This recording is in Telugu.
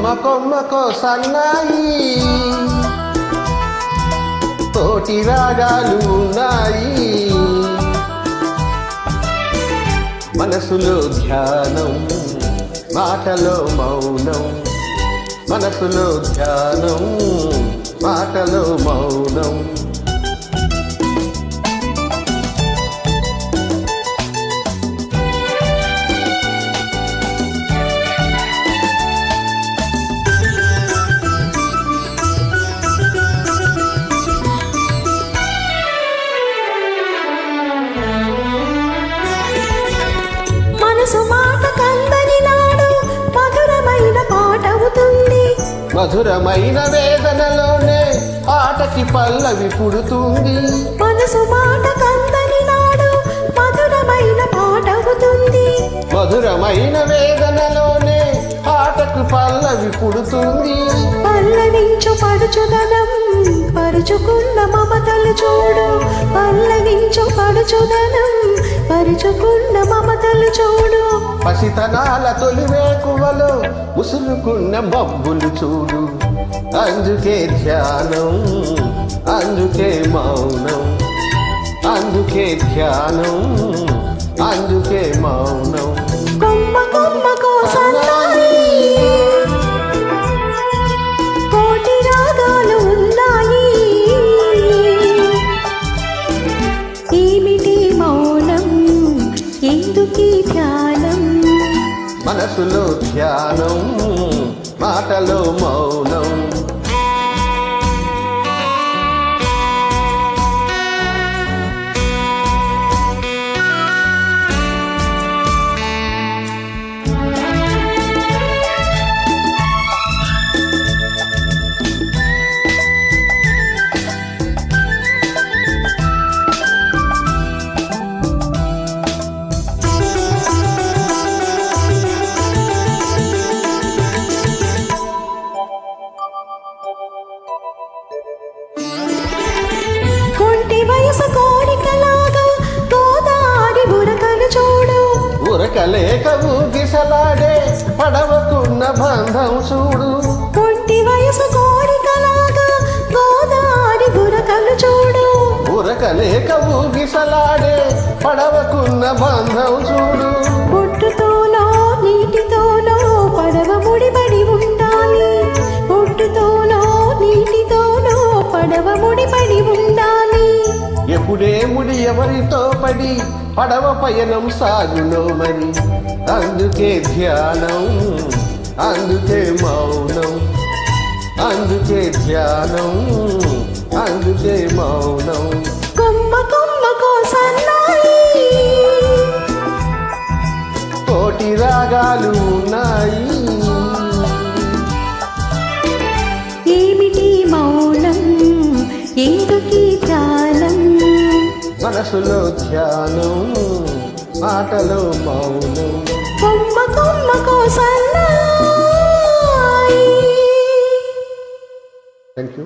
ఎందుకీ కొమ్మ కొమ్మకో సన్నాయి తోటి రాగాలు ఉన్నాయి మనసులో ధ్యానం మాటలో మౌనం. మనసులో ధ్యానం మాటలో మౌనం. మధురమైన వేదనలోనే ఆటకి పల్లవి పుడుతుంది. మనసు మాట కందని నాడు మధురమైన పాట అవుతుంది. మధురమైన వేదనలోనే ఆటకు పల్లవి పుడుతుంది. పల్లవించు పడుచుదనం పరుచుకున్న మమతలు చూడు. పల్లవించు పడుచుదనం పరుచుకున్న మమతలు చూడు. పసితనాల తొలి ముసురుకున్న బబ్బులు మబ్బులు చూడు. అందుకే ధ్యానం అందుకే మౌనం అందుకే ధ్యానం అందుకే మౌనం. కొమ్మ కొమ్మ కోటి రాగాలు ఉన్నాయి. ఏమిటి మౌనం? ఎందుకీ ధ్యానం? మనసులో ధ్యానం మాటలో మౌనం. ఉరకలేక ఊగిసలాడే పడవకున్న బంధం చూడు. కొంటి వయసు కోరికలాగా గోదారి బురకలు చూడు. ఉరకలేక ఊగిసలాడే పడవకున్న బంధం చూడు. ముడి ఎవరితో పడి పడవ పయనం సాగులో మరి? అందుకే ధ్యానం అందుకే మౌనం అందుకే ధ్యానం అందుకే మౌనం. కొమ్మ కొమ్మ కోసన్నాయి. కోటి రాగాలు ఉన్నాయి. మనసులో ధ్యానం మాటలో మౌనం కొమ్మ కొమ్మ కోసన్నాయి. Thank you